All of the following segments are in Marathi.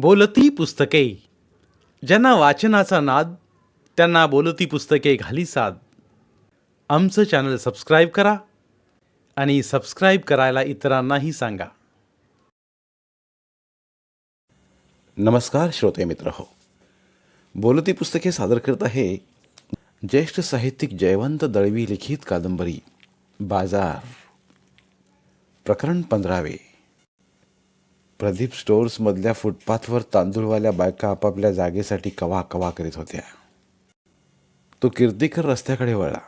बोलती पुस्तके. ज्यांना वाचनाचा नाद त्यांना बोलती पुस्तके घाली साद. आमचं चॅनल सबस्क्राईब करा आणि सबस्क्राईब करायला इतरांनाही सांगा. नमस्कार श्रोते मित्र हो. बोलती पुस्तके सादर करत आहे ज्येष्ठ साहित्यिक जयवंत दळवी लिखित कादंबरी बाजार. प्रकरण पंधरावे. प्रदीप स्टोअर्समधल्या फुटपाथवर तांदूळवाल्या बायका आपापल्या जागेसाठी कवा कवा करीत होत्या. तो कीर्तिकर रस्त्याकडे वळला.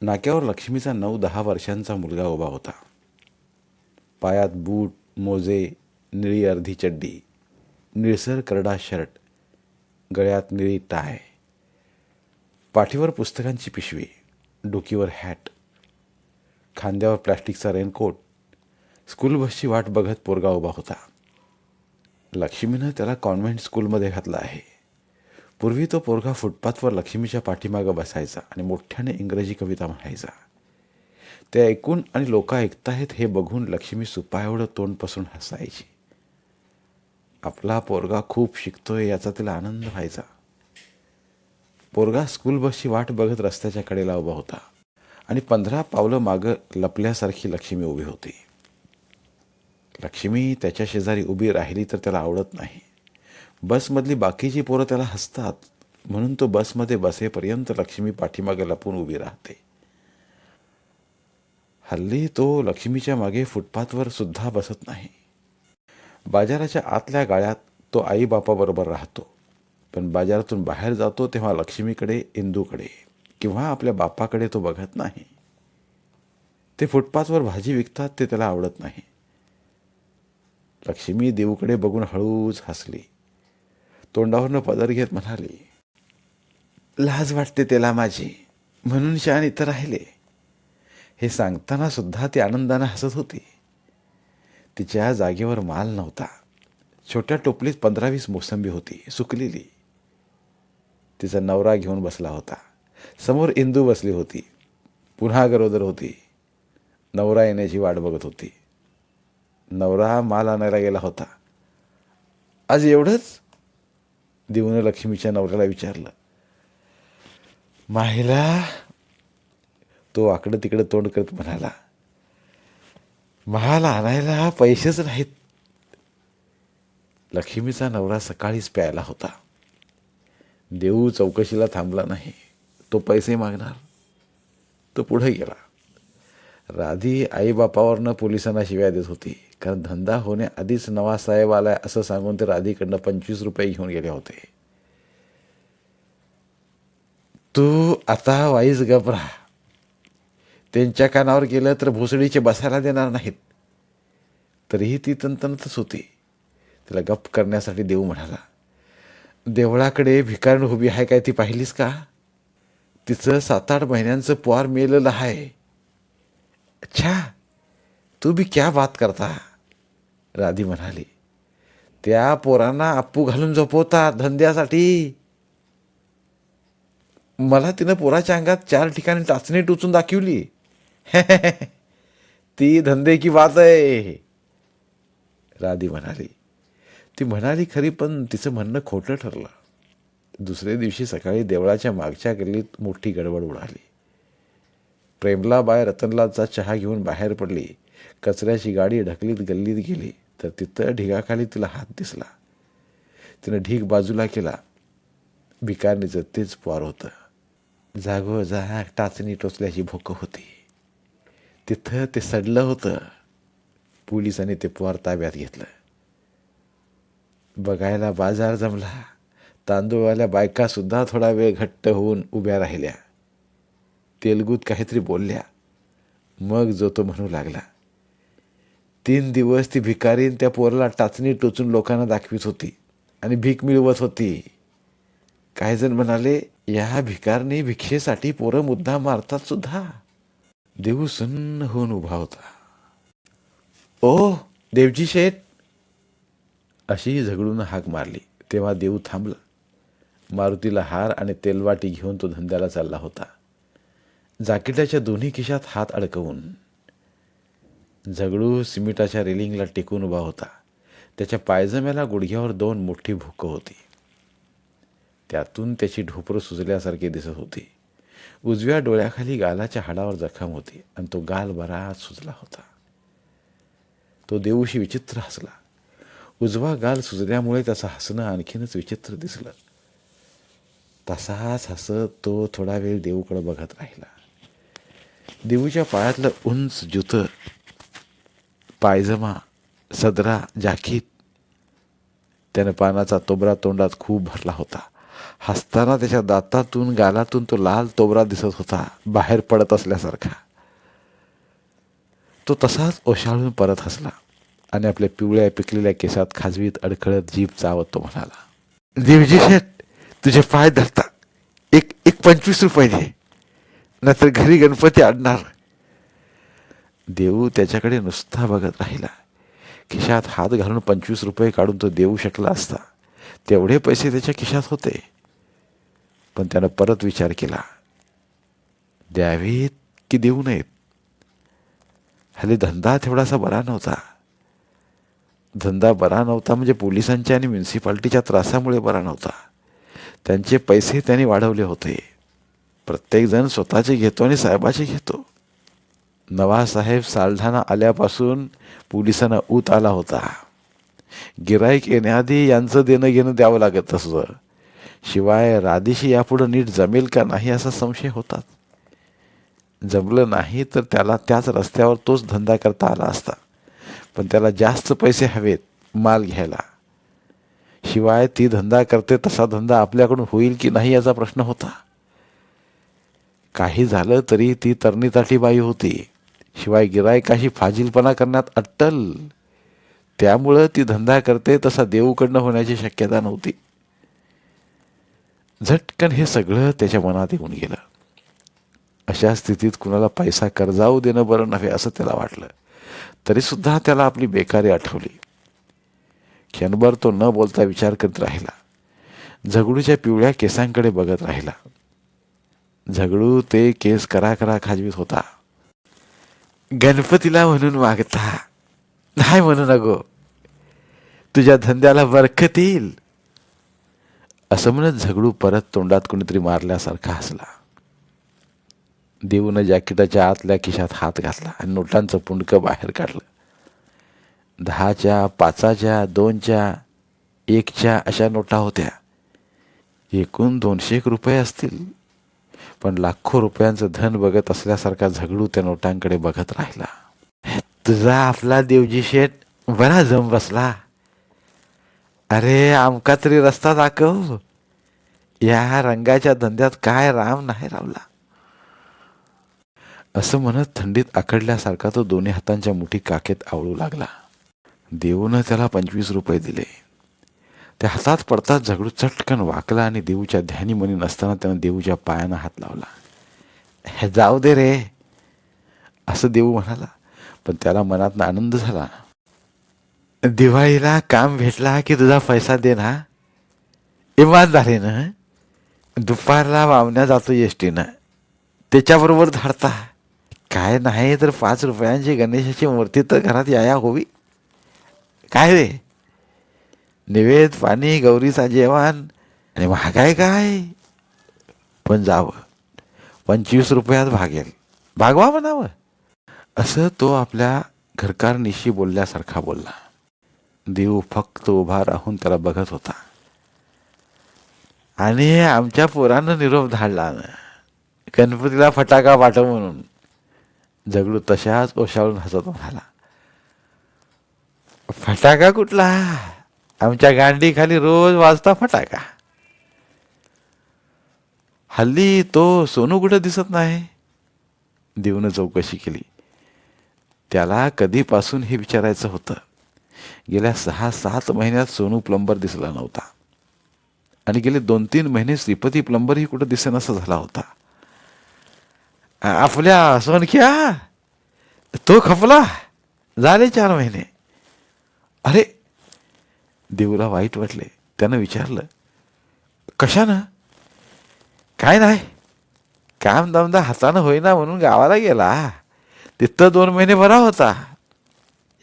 नाक्यावर लक्ष्मीचा नऊ दहा वर्षांचा मुलगा उभा होता. पायात बूट मोजे निळी अर्धी चड्डी निळसर करडा शर्ट गळ्यात निळी टाय पाठीवर पुस्तकांची पिशवी डोकीवर हॅट खांद्यावर प्लॅस्टिकचा रेनकोट स्कूल बसची वाट बघत पोरगा उभा होता. लक्ष्मीनं त्याला कॉन्व्हेंट स्कूलमध्ये घातलं आहे. पूर्वी तो पोरगा फुटपाथवर लक्ष्मीच्या पाठीमागं बसायचा आणि मोठ्याने इंग्रजी कविता म्हणायचा. ते ऐकून आणि लोक ऐकतायत हे बघून लक्ष्मी सुपाएवढं तोंड पसून हसायची. आपला पोरगा खूप शिकतोय याचा तिला आनंद व्हायचा. पोरगा स्कूल बसची वाट बघत रस्त्याच्या कडेला उभा होता आणि पंधरा पावलं मागं लपल्यासारखी लक्ष्मी उभी होती. लक्ष्मी त्याच्या शेजारी उभी राहिली तर त्याला आवडत नाही. बसमधली बाकीची पोरं त्याला हसतात. म्हणून तो बसमध्ये बसेपर्यंत लक्ष्मी पाठीमागे लपून उभी राहते. हल्ली तो लक्ष्मीच्या मागे फुटपाथवर सुद्धा बसत नाही. बाजाराच्या आतल्या गाळ्यात तो आईबापाबरोबर राहतो. पण बाजारातून बाहेर जातो तेव्हा लक्ष्मीकडे इंदूकडे किंवा आपल्या बापाकडे तो बघत नाही. ते फुटपाथवर भाजी विकतात ते त्याला आवडत नाही. लक्ष्मी देऊकडे बघून हळूच हसली. तोंडावरनं पदर घेत म्हणाली लाज वाटते त्याला माझी म्हणून शान इथं राहिले. हे सांगताना सुद्धा ती आनंदानं हसत होती. तिच्या जागेवर माल नव्हता. छोट्या टोपलीत पंधरा वीस मोसंबी होती सुकलेली. तिचा नवरा घेऊन बसला होता. समोर इंदू बसली होती. पुन्हा गरोदर होती. नवरा येण्याची वाट बघत होती. नवरा माल आणायला गेला होता. आज एवढंच? देऊन लक्ष्मीच्या नवऱ्याला विचारलं. माहिला तो आकडं तिकडं तोंड करत म्हणाला महाल आणायला पैसेच नाहीत. लक्ष्मीचा नवरा सकाळीच प्यायला होता. देऊ चौकशीला थांबला नाही. तो पैसे मागणार. तो पुढे गेला. राधी आईबापावरनं पोलिसांना शिव्या देत होती. कारण धंदा होण्याआधीच नवासाहेब आला आहे असं सांगून ते राधीकडनं पंचवीस रुपये घेऊन गेले होते. तू आता वाईस गप त्यांच्या कानावर गेलं तर भोसडीचे बसायला देणार नाहीत. तरीही ती तंतनतच होती. तिला गप करण्यासाठी देऊ म्हणाला देवळाकडे भिकारण उभी आहे काय ती पाहिलीस का? तिचं सात आठ महिन्यांचं पुआर मेलेलं आहे. अच्छा तू बी क्या बात करता? राधी म्हणाली त्या पोरांना अप्पू घालून झोपवतात धंद्यासाठी. मला तिनं पोराच्या अंगात चार ठिकाणी टाचणी टोचून दाखवली. ती धंदे की वाच आहे. राधी म्हणाली ती म्हणाली खरी पण तिचं म्हणणं खोटं ठरलं. दुसऱ्या दिवशी सकाळी देवळाच्या मागच्या गल्लीत मोठी गडबड उडाली. प्रेमलाबाय रतनलालचा चहा घेऊन बाहेर पडली. कचऱ्याची गाडी ढकलीत गल्लीत गेली तर तिथं ढिगाखाली तिला हात दिसला. तिनं ढीग बाजूला केला. भिकारनीचं तेच पार होतं. जागो जाग टाचणी टोचल्याची भोकं होती. तिथं ते सडलं होतं. पोलिसांनी ते पोर ताब्यात घेतलं. बघायला बाजार जमला. तांदूळवाल्या बायकासुद्धा थोडा वेळ घट्ट होऊन उभ्या राहिल्या. तेलगूत काहीतरी बोलल्या. मग जो तो म्हणू लागला. तीन दिवस ती भिकारीन त्या पोराला टाचणी टोचून लोकांना दाखवित होती. आणि भीक मिळवत होती. काही जण म्हणाले या भिकारने भिक्षेसाठी पोरं मुद्दा मारतात सुद्धा. देऊ सुन्न होऊन उभा होता. ओ देवजी शेठ. अशी झगडून हाक मारली. तेव्हा देऊ थांबला. मारुतीला हार आणि तेलवाटी घेऊन तो धंद्याला चालला होता. जाकिटाच्या दोन्ही खिशात हात अडकवून झगडू सिमिटाच्या रेलिंगला टेकून उभा होता. त्याच्या पायजम्याला गुडघ्यावर दोन मोठी भुकं होती. त्यातून त्याची ढोपरं सुजल्यासारखी दिसत होती. उजव्या डोळ्याखाली गालाच्या हाडावर जखम होती आणि तो गाल बराच सुजला होता. तो देऊशी विचित्र हसला. उजवा गाल सुजल्यामुळे त्याचं हसणं आणखीनच विचित्र दिसलं. तसाच हसत तो थोडा वेळ देऊकडं बघत राहिला. देऊच्या पायातलं उंच जुतं पायजमा सदरा जाकीत. त्यानं पानाचा तोबरा तोंडात खूप भरला होता. हसताना त्याच्या दातातून गालातून तो लाल तोबरा दिसत होता बाहेर पडत असल्यासारखा. तो तसाच ओशाळून परत हसला आणि आपल्या पिवळ्या पिकलेल्या केसात खाजवीत अडखळत जीभ चावत तो म्हणाला देवजी शेठ तुझे पाय धरता एक एक पंचवीस रुपये दे. नाहीतर घरी गणपती आणणार. देऊ त्याच्याकडे नुसता बघत राहिला. खिशात हात घालून पंचवीस रुपये काढून तो देऊ शकला असता. तेवढे पैसे त्याच्या खिशात होते. पण त्यानं परत विचार केला. द्यावेत की देऊ नयेत? हल्ली धंदा तेवढासा बरा नव्हता. धंदा बरा नव्हता म्हणजे पोलिसांच्या आणि म्युन्सिपाल्टीच्या त्रासामुळे बरा नव्हता. त्यांचे पैसे त्यांनी वाढवले होते. प्रत्येकजण स्वतःचे घेतो आणि साहेबाचे घेतो. नवासाहेब सालढाणा आल्यापासून पोलिसांना ऊत आला होता. गिराईक येण्याआधी यांचं देणं घेणं द्यावं लागत असं शिवाय राधीशी यापुढं नीट जमेल का नाही असा संशय होता जमलं नाही तर त्याला त्याच रस्त्यावर तोच धंदा करता आला असता. पण त्याला जास्त पैसे हवेत माल घ्यायला. शिवाय ती धंदा करते तसा धंदा आपल्याकडून होईल की नाही याचा प्रश्न होता. काही झालं तरी ती तरणी बाई होती. शिवाय गिरायकाशी फाजीलपणा करण्यात अट्टल. त्यामुळं ती धंदा करते तसा देऊकडनं होण्याची शक्यता नव्हती. झटकन हे सगळं त्याच्या मनात येऊन गेलं. अशा स्थितीत कुणाला पैसा कर्जाऊ देणं बरं नव्हे असं त्याला वाटलं. तरीसुद्धा त्याला आपली बेकारी आठवली. क्षणभर तो न बोलता विचार करत राहिला. झगडूच्या पिवळ्या केसांकडे बघत राहिला. झगडू ते केस करा करा खाजवीत होता. गणपतीला म्हणून मागता नाही म्हणू नको. तुझ्या धंद्याला बरकत येईल असं म्हणत झगडू परत तोंडात कोणीतरी मारल्यासारखा हसला. देऊनं जॅकेटाच्या आतल्या खिशात हात घातला आणि नोटांचं पुंडकं बाहेर काढलं. दहाच्या पाचाच्या दोनच्या एकच्या अशा नोटा होत्या. एकूण दोनशे एक रुपये असतील. पण लाखो रुपयांचं धन बघत असल्यासारखा झगडू त्या नोटांकडे बघत राहिला. तुझा आपला देवजी शेठ बरा जम बसला. अरे आमका तरी रस्ता दाखव. या रंगाच्या धंद्यात काय राम नाही रावला. असं म्हणत थंडीत आखडल्यासारखा तो दोन्ही हातांच्या मुठी काकेत आवळू लागला. देऊनं त्याला पंचवीस रुपये दिले. त्या हातात पडताच झगडू चटकन वाकला आणि देऊच्या ध्यानी मनी नसताना त्यानं देऊच्या पायानं हात लावला. हे जाऊ दे रे असं देऊ म्हणाला. पण त्याला मनातनं आनंद झाला. दिवाळीला काम भेटला की तुझा पैसा दे ना. इमानदारीनं दुपारला वावण्या जातो एसटीनं. त्याच्याबरोबर धाडता काय नाही तर पाच रुपयांची गणेशाची मूर्ती तर घरात याया हवी. काय रे? निवेद पाणी गौरीचा जेवण. आणि महागाय काय? पण जावं. पंचवीस रुपयात भागेल. भागवा म्हणावं. असं तो आपल्या घरकारनिशी बोलल्यासारखा बोलला. देव फक्त उभा राहून त्याला बघत होता. आणि आमच्या पोरानं निरोप धाडला ना गणपतीला फटाका पाठव म्हणून. जगडू तशाच ओशाळून हसत म्हणाला. फटाका कुठला? आमच्या गांडीखाली रोज वाजता फटाका. हल्ली तो सोनू कुठं दिसत नाही? देऊन चौकशी केली. त्याला कधीपासून हे विचारायचं होतं? गेल्या सहा सात महिन्यात सोनू प्लंबर दिसला नव्हता. आणि गेले दोन तीन महिने श्रीपती प्लंबरही कुठं दिसेनासा झाला होता. आपल्या सोनख्या तो खपला. झाले चार महिने. अरे देऊला वाईट वाटले. त्यानं विचारलं कशानं? काय नाही. काम दमदा हातानं होईना म्हणून गावाला गेला. तिथं दोन महिने बरा होता.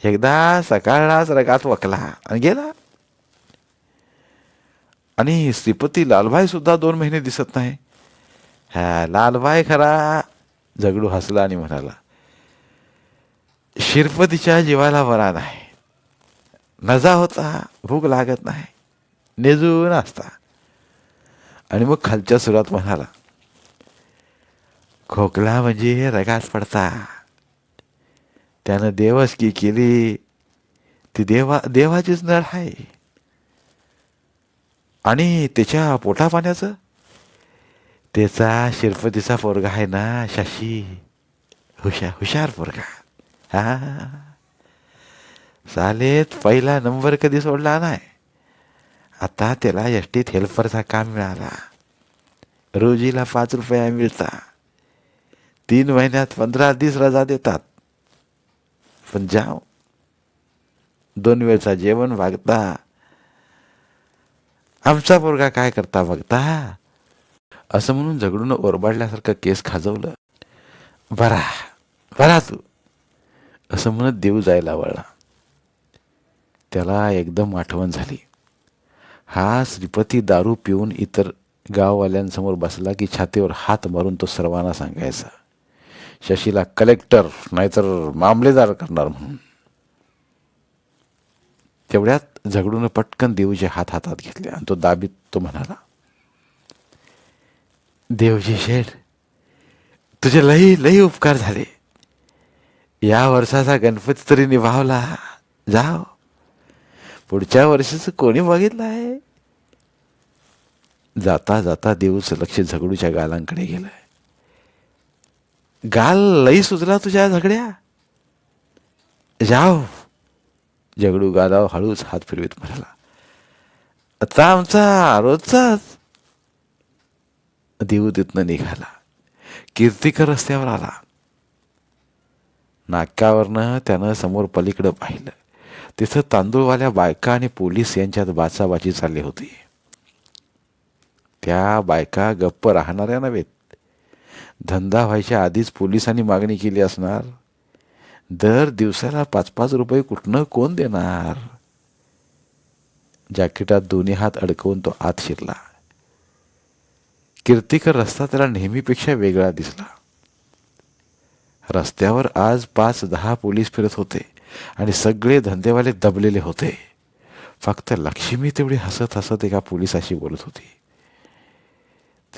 एकदा सकाळलाच रगात वकला आणि गेला. आणि श्रीपती लालबाई सुद्धा दोन महिने दिसत नाही. हा लालभाई खरा झगडू हसला आणि म्हणाला शिरपतीच्या जीवाला बरा नाही. नजा होता भूक लागत नाही नेजून असता. आणि मग खालच्या सुरात म्हणाला खोकला म्हणजे रगात पडता. त्यानं देवच की केली ती देवा देवाचीच नळ आहे. आणि त्याच्या पोटा पाण्याचं त्याचा शिरपतीचा पोरगा आहे ना शशी. हुशार हुशार पोरगा. हा. चालेत पहिला नंबर कधी सोडला नाही. आता त्याला एसटीत हेल्परचा काम मिळाला. रोजीला पाच रुपया मिळता. तीन महिन्यात पंधरा दिस रजा देतात. पण जाव. दोन वेळचा जेवण भागता आमचा पोरगा काय करता बघता? असं म्हणून झगडून ओरबाडल्यासारखं केस खाजवलं. बरा बरा तू. असं म्हणत देव जायला वळला त्याला एकदम आठवण झाली. हा श्रीपती दारू पिऊन इतर गाववाल्यांसमोर बसला की छातीवर हात मारून तो सर्वांना सांगायचा शशीला कलेक्टर नाहीतर मामलेदार करणार म्हणून. तेवढ्यात झगडून पटकन देवजी हात हातात घेतले आणि तो दाबीत तो म्हणाला देवजी शेठ तुझे लई लई उपकार झाले. या वर्षाचा गणपती तरी निभावला. जाव. पुढच्या वर्षाचं कोणी बघितलं आहे जाता जाता देऊचं लक्ष झगडूच्या गालांकडे गेलंय. गाल लई सुचला तुझ्या झगड्या. जाव. झगडू गालाव हळूच हात फिरवीत म्हणाला आता आमचा रोजचाच. देऊ तिथनं निघाला. कीर्तिकर रस्त्यावर आला. नाक्यावरनं त्यानं समोर पलीकडं पाहिलं. तिथं तांदूळवाल्या बायका आणि पोलीस यांच्यात बाचाबाची चालली होती. त्या बायका गप्प राहणाऱ्या नव्हेत. धंदा व्हायच्या आधीच पोलिसांनी मागणी केली असणार. दर दिवसाला पाच पाच रुपये कुठनं कोण देणार? जॅकेटात दोन्ही हात अडकवून तो आत शिरला. कीर्तिकर रस्ता त्याला नेहमीपेक्षा वेगळा दिसला. रस्त्यावर आज पाच दहा पोलीस फिरत होते. आणि सगळे धंदेवाले दबलेले होते. फक्त लक्ष्मी तेवढी हसत हसत एका पोलिसाशी बोलत होती.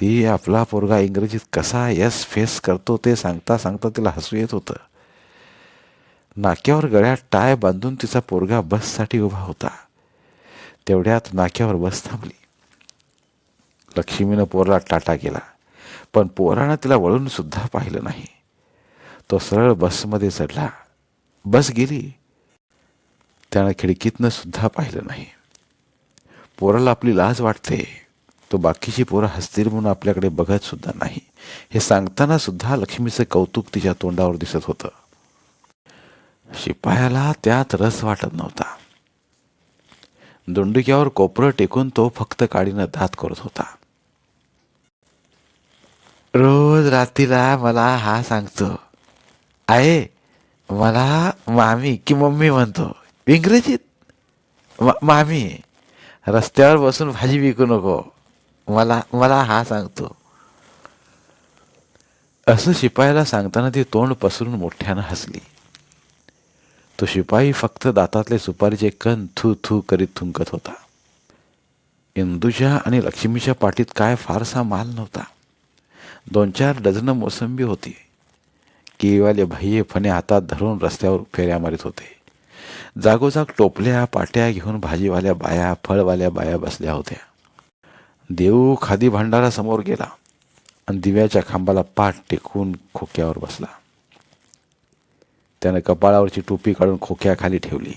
ती आपला पोरगा इंग्रजीत कसा यस फेस करतो ते सांगता सांगता तिला हसू येत होतं. नाक्यावर गळ्यात टाय बांधून तिचा पोरगा बससाठी उभा होता. तेवढ्यात नाक्यावर बस थांबली. लक्ष्मीनं पोरला टाटा केला पण पोरानं तिला वळून सुद्धा पाहिलं नाही. तो सरळ बसमध्ये चढला. बस गेली. त्यानं खिडकीतनं सुद्धा पाहिलं नाही. पोराला आपली लाज वाटते. तो बाकीची पोरं हसतील म्हणून आपल्याकडे बघत सुद्धा नाही. हे सांगताना सुद्धा लक्ष्मीचं कौतुक तिच्या तोंडावर दिसत होतं. शिपायाला त्यात रस वाटत नव्हता. दोंडुक्यावर कोपरं टेकून तो फक्त काडीनं दात करत होता. रोज रात्रीला मला हा सांगतो. आहे मला मामी की मम्मी म्हणतो इंग्रजीत? मा मामी रस्त्यावर बसून भाजी विकू नको. मला मला हा सांगतो. असं शिपायाला सांगताना ती तोंड पसरून मोठ्यानं हसली. तो शिपाई फक्त दातातले सुपारीचे कण थू थू करीत थुंकत होता. इंदूच्या आणि लक्ष्मीच्या पाठीत काय फारसा माल नव्हता. दोन चार डझन मोसंबी होती. केळीवाले भैये फणे हातात धरून रस्त्यावर फेऱ्या मारित होते. जागोजाग टोपल्या पाट्या घेऊन भाजीवाल्या बाया फळवाल्या बाया बसल्या होत्या. देऊ खादी भांडारासमोर गेला आणि दिव्याच्या खांबाला पाठ टेकून खोक्यावर बसला. त्यानं कपाळावरची टोपी काढून खोक्याखाली ठेवली.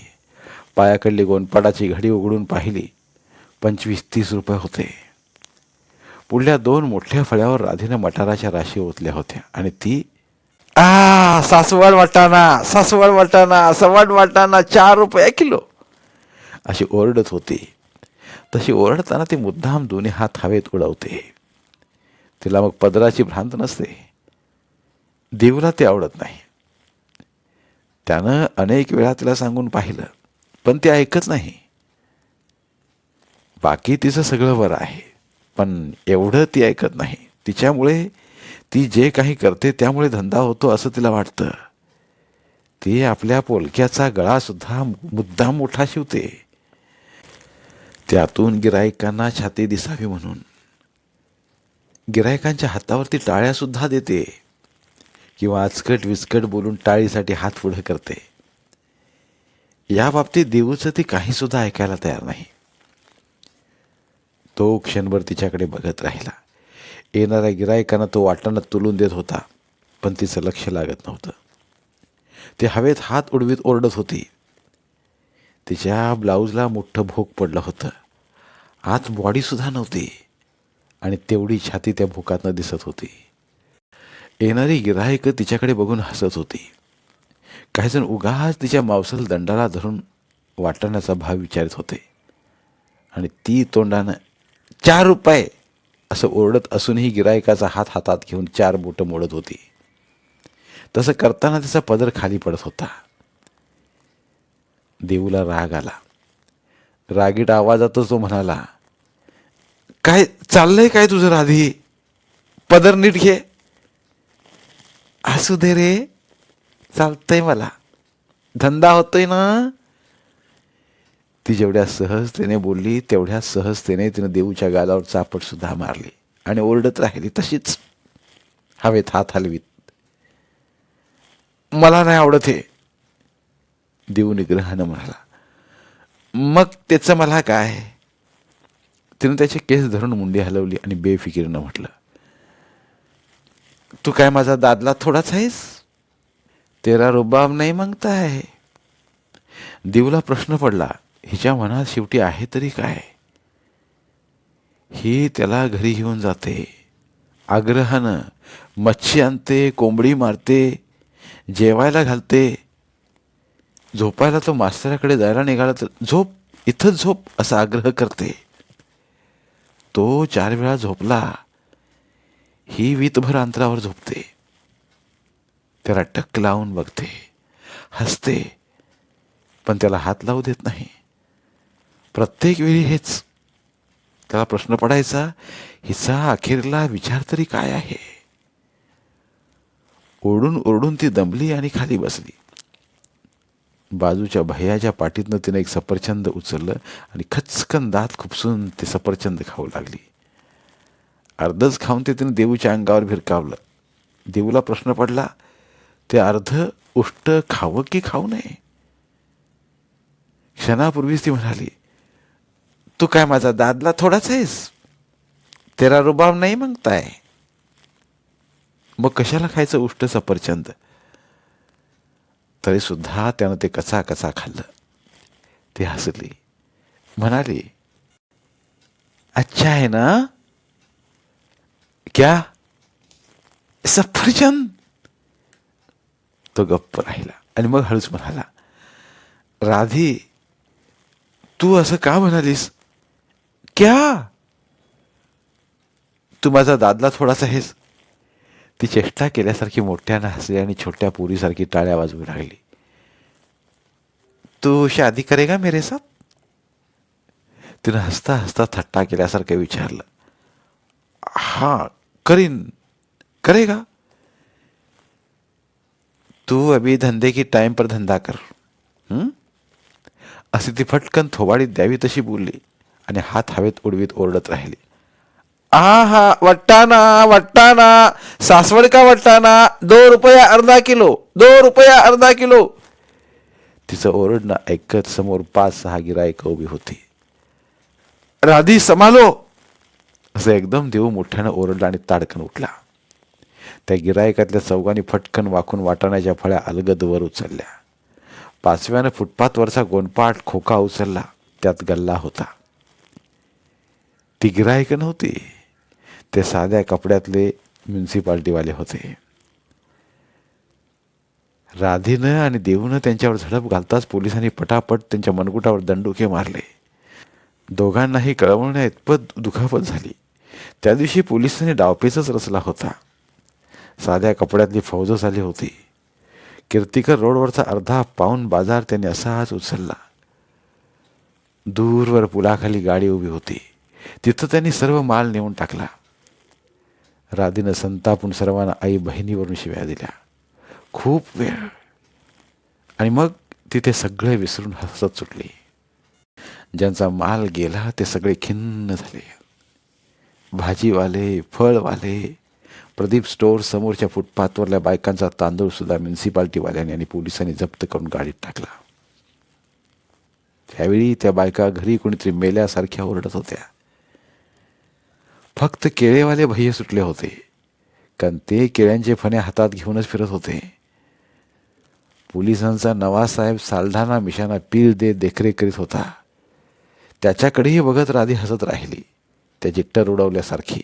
पायाकडली गोंदपाटाची घडी उघडून पाहिली. पंचवीस तीस रुपये होते. पुढल्या दोन मोठ्या फळ्यावर राधीनं मटाराच्या राशी ओतल्या होत्या आणि ती आ सासवड वाटाणा सासवड वाटाणा सवाड वाटाणा चार रुपये किलो अशी ओरडत होती तशी ओरडताना ती मुद्दाम दोन्ही हात हवेत उडवते तिला मग पदराची भ्रांत नसते देवला ते आवडत नाही त्यानं अनेक वेळा तिला सांगून पाहिलं पण ती ऐकत नाही बाकी तिचं सगळं बरं आहे पण एवढं ती ऐकत नाही तिच्यामुळे ती जे काही करते त्यामुळे धंदा होतो असं तिला वाटतं. ती आपल्या पोलक्याचा गळासुद्धा मुद्दाम मोठा शिवते. त्यातून गिरायकांना छाती दिसावी म्हणून. गिरायकांच्या हातावरती टाळ्यासुद्धा देते. किंवा आचकट विचकट बोलून टाळीसाठी हात पुढे करते. या बाबतीत देऊचं ती काहीसुद्धा ऐकायला तयार नाही. तो क्षणभर तिच्याकडे बघत राहिला. येणाऱ्या गिरायकांना तो वाटाणा तुलून देत होता पण तिचं लक्ष लागत नव्हतं. ते हवेत हात उडवीत ओरडत होती. तिच्या ब्लाऊजला मोठं भोक पडलं होतं. आत बॉडीसुद्धा नव्हती आणि तेवढी छाती त्या भोकातनं दिसत होती. येणारी गिरायकं तिच्याकडे बघून हसत होती. काहीजण उगाच तिच्या मावसल दंडाला धरून वाटण्याचा भाव विचारित होते. आणि ती तोंडानं चार रुपये! असं ओरडत असूनही गिरायकाचा हात हातात घेऊन चार बोटं मोडत होती. तसं करताना तिचा पदर खाली पडत होता. देऊला राग आला. रागीट आवाजातच तो म्हणाला काय चाललंय काय तुझं राधी? पदर नीट घे. असू दे रे चालतंय मला. धंदा होतोय ना ती जेवढ्या सहजतेने बोलली तेवढ्या सहजतेने तिनं देऊच्या गालावर चापटसुद्धा मारली. आणि ओरडत राहिली तशीच. हवेत हात हलवीत. मला नाही आवडत हे. देऊ निग्रहानं म्हणाला मग त्याचं मला काय? तिनं त्याचे केस धरून मुंडी हलवली आणि बेफिकीरनं म्हटलं तू काय माझा दादला थोडाच आहेस? तेरा रुबाब नाही मागताय. देऊला प्रश्न पडला हिच्या मनात शेवटी आहे तरी काय? ही त्याला घरी घेऊन जाते. आग्रहानं मच्छी आणते कोंबडी मारते जेवायला घालते. झोपायला तो मास्तराकडे जायला निघाला तर झोप इथंच झोप असा आग्रह करते. तो चार वेळा झोपला. ही वीतभर अंतरावर झोपते. त्याला टक लावून बघते. हसते. पण त्याला हात लावू देत नाही. प्रत्येक वेळी हेच. त्याला प्रश्न पडायचा हिचा अखेरला विचार तरी काय आहे? ओरडून ओरडून ती दमली आणि खाली बसली. बाजूच्या भैयाच्या पाठीतनं तिने एक सफरचंद उचललं आणि खचकन दात खुपसून ते सफरचंद खाऊ लागली. अर्धच खाऊन ते तिने देऊच्या अंगावर भिरकावलं. देऊला प्रश्न पडला ते अर्ध उष्ट खावं की खाऊ नये? क्षणापूर्वीच ती म्हणाली तू काय माझा दादला थोडाच आहेस? तेरा रुबाब नाही मागताय मग कशाला खायचं उष्ट सफरचंद? तरी सुद्धा त्यानं ते कसा कसा खाल्लं. ती हसली. म्हणाली अच्छा आहे ना? क्या? सफरचंद? तो गप्प राहिला आणि मग हळूच म्हणाला राधी तू असं का म्हणालीस? क्या? तू माझा दादला थोडासा आहेस. ती चेष्टा केल्यासारखी मोठ्यानं हसली आणि छोट्या पुरीसारखी टाळ्या वाजवू लागली. तू शादी करेगा मेरे साथ? तिनं हसता हसता थट्टा केल्यासारखं विचारलं. हा करीन. करेगा तू अभी धंदे की टाइम पर धंदा कर. असे अशी ती फटकन थोबाडीत द्यावी तशी बोलली. आणि हात हवेत उडवीत ओरडत राहिली. आ हा वट्टाना वट्टाना सासवड का वट्टाना दो रुपया अर्धा किलो दो रुपया अर्धा किलो. तिचं ओरडणं ऐकत समोर पाच सहा गिरायक उभी होती. राधी समालो. असं एकदम देऊ मोठ्यानं ओरडला आणि ताडकन उठला. त्या गिरायकातल्या चौघांनी फटकन वाकून वाटाण्याच्या फळ्या अलगद वर उचलल्या. पाचव्यानं फुटपाथवरचा गोंडपाट खोका उचलला. त्यात गल्ला होता. ती गिरायक नव्हती ते साध्या कपड्यातले म्युन्सिपाल्टीवाले होते. राधीनं आणि देऊनं त्यांच्यावर झडप घालताच पोलिसांनी पटापट त्यांच्या मनगुटावर दंडुके मारले. दोघांनाही कळवण्या इतपत दुखापत झाली. त्या दिवशी पोलिसांनी डावपेचच रचला होता. साध्या कपड्यातली फौज झाली होती. कीर्तिकर रोडवरचा अर्धा पाऊन बाजार त्यांनी असाच उचलला. दूरवर पुलाखाली गाडी उभी होती. तिथं त्यांनी सर्व माल नेऊन टाकला. राधीनं संतापून सर्वांना आई बहिणीवरून शिव्या दिल्या. खूप वेळ. आणि मग तिथे सगळे विसरून हसत सुटली. ज्यांचा माल गेला ते सगळे खिन्न झाले. भाजीवाले फळवाले प्रदीप स्टोअर समोरच्या फुटपाथवरल्या बायकांचा तांदूळ सुद्धा म्युन्सिपाल्टीवाल्यांनी आणि पोलिसांनी जप्त करून गाडीत टाकला. त्यावेळी त्या बायका घरी कोणीतरी मेल्यासारख्या ओरडत होत्या. फक्त केळेवाले भय्य सुटले होते. कारण ते केळ्यांचे फणे हातात घेऊनच फिरत होते. पोलिसांचा नवासाहेब सालढाणा मिशाना पीर दे देखरेख करीत होता. त्याच्याकडेही बघत राधी हसत राहिली. त्या जिट्टर उडवल्यासारखी.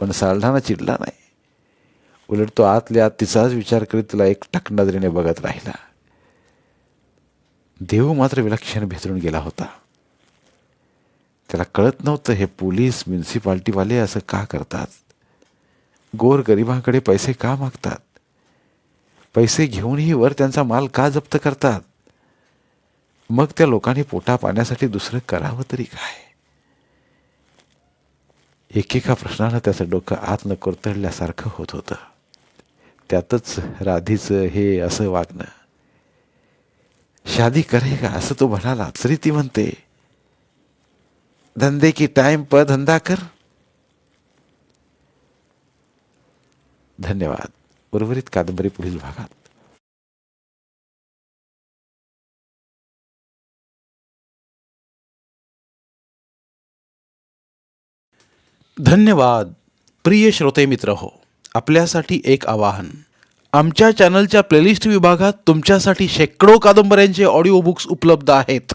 पण सालढाणा चिडला नाही. उलट तो आतल्या आत तिचाच विचार करीत तिला एकटक नजरेने बघत राहिला. देव मात्र विलक्षण भेदरून गेला होता. त्याला कळत नव्हतं हे पोलीस म्युन्सिपाल्टीवाले असं का करतात? गोर गरिबांकडे पैसे का मागतात? पैसे घेऊनही वर त्यांचा माल का जप्त करतात? मग त्या लोकांनी पोटा पाण्यासाठी दुसरं करावं तरी काय? एकेका प्रश्नानं त्याचं डोकं आत न कोरतडल्यासारखं होत होतं. त्यातच राधीचं हे असं वागणं शादी करेगा असं तो म्हणाला तरी ती म्हणते धंदे की टाइम पर धंदा कर। धन्यवाद। उर्वरित कादंबरी पुढील भागात। धन्यवाद प्रिय श्रोते मित्र हो। आपल्यासाठी एक आवाहन। आमच्या चॅनलच्या प्लेलिस्ट विभागात तुमच्यासाठी शेकडो कादंबऱ्यांचे ऑडिओ बुक्स उपलब्ध आहेत।